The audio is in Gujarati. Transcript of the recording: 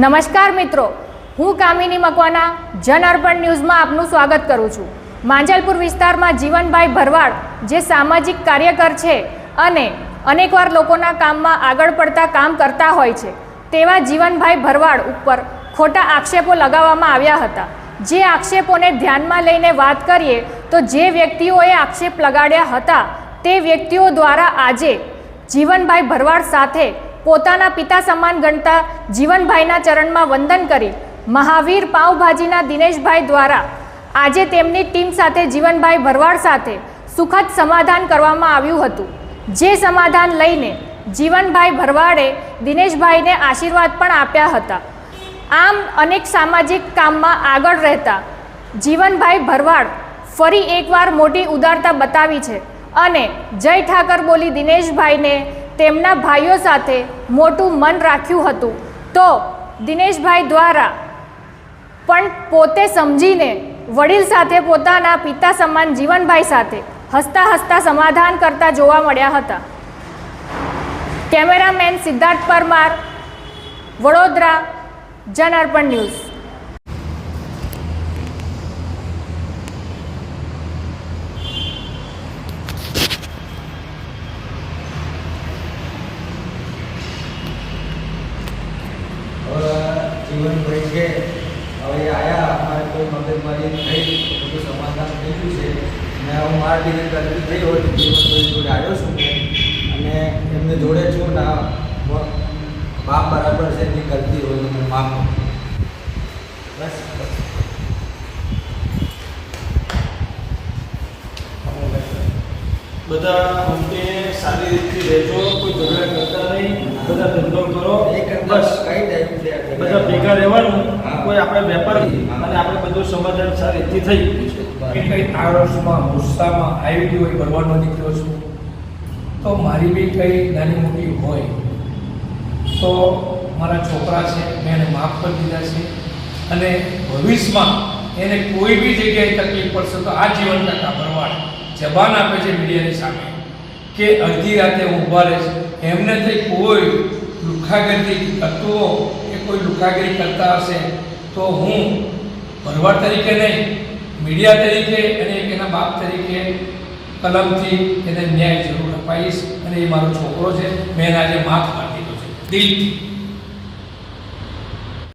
નમસ્કાર મિત્રો, હું કામિની મકવાના જન અર્પણ ન્યૂઝમાં આપનું સ્વાગત કરું છું. માંજલપુર વિસ્તારમાં જીવનભાઈ ભરવાડ, જે સામાજિક કાર્યકર છે અને અનેકવાર લોકોના કામમાં આગળ પડતા કામ કરતા હોય છે, તેવા જીવનભાઈ ભરવાડ ઉપર ખોટા આક્ષેપો લગાવવામાં આવ્યા હતા. જે આક્ષેપોને ધ્યાનમાં લઈને વાત કરીએ, તો જે વ્યક્તિઓએ આક્ષેપ લગાડ્યા હતા, તે વ્યક્તિઓ દ્વારા આજે જીવનભાઈ ભરવાડ સાથે પોતાના પિતા સમાન ગણતા જીવનભાઈના ચરણમાં વંદન કરી મહાવીર પાઉભાજીના દિનેશભાઈ દ્વારા આજે તેમની ટીમ સાથે જીવનભાઈ ભરવાડ સાથે સુખદ સમાધાન કરવામાં આવ્યું હતું. જે સમાધાન લઈને જીવનભાઈ ભરવાડે દિનેશભાઈને આશીર્વાદ પણ આપ્યા હતા. આમ અનેક સામાજિક કામમાં આગળ રહેતા જીવનભાઈ ભરવાડ ફરી એકવાર મોટી ઉદારતા બતાવી છે અને જય ઠાકર બોલી દિનેશભાઈને તેમના ભાઈઓ સાથે મોટું મન રાખ્યું હતું. તો દિનેશભાઈ દ્વારા પણ પોતે સમજીને વડીલ સાથે પોતાના પિતા સમાન જીવનભાઈ સાથે હસતા હસતા સમાધાન કરતા જોવા મળ્યા હતા. કેમેરામેન સિદ્ધાર્થ પરમાર, વડોદરા, જન અર્પણ ન્યૂઝ હવે જીવનભાઈ છે. હવે આયા, અમારે કોઈ મગજમારી થઈ બધું સમાધાન થઈ ગયું છે. અને હું મારા દીકરી ગલતી થઈ હોય તો જીવનભાઈ જોડે આવ્યો છું અને એમને જોડે છું ને બાપ બરાબર છે એમની ગલતી હોય તો મને માફ. બસ બધા અંતે સારી રીતથી રહેજો, કોઈ ઝઘડા બધા ધંધો કરો. બસ. કઈ ટાઈમ બધા ભેગા રહેવાનું. કોઈ આપણે વેપાર અને આપણે બધું સમાધાન સારી રીતે થઈ ગયું છે. કે કંઈ વર્ષમાં ગુસ્સામાં આવી ગયું હોય ભરવાનો નીકળ્યો છું. તો મારી બી કંઈ નાની મોટી હોય તો મારા છોકરા છે મેં એને માફ કરી દીધા છે. અને ભવિષ્યમાં એને કોઈ બી જગ્યાએ તકલીફ પડશે તો આ જીવન ટકા ભરવાડ જબાન આપે છે મીડિયાની સામે. કે અડધી રાતે ઊભા રહે રહીશ એમને થઈ કોઈ લુખાગરી તત્વો કે કોઈ લુખાગરી કરતા હશે તો હું ભરવાડ તરીકે નહીં, મીડિયા તરીકે અને એના બાપ તરીકે કલમથી એને ન્યાય જરૂર અપાઈશ અને એ મારો છોકરો છે, મેં એને આજે માફ પાડી દીધો છે. દિલથી.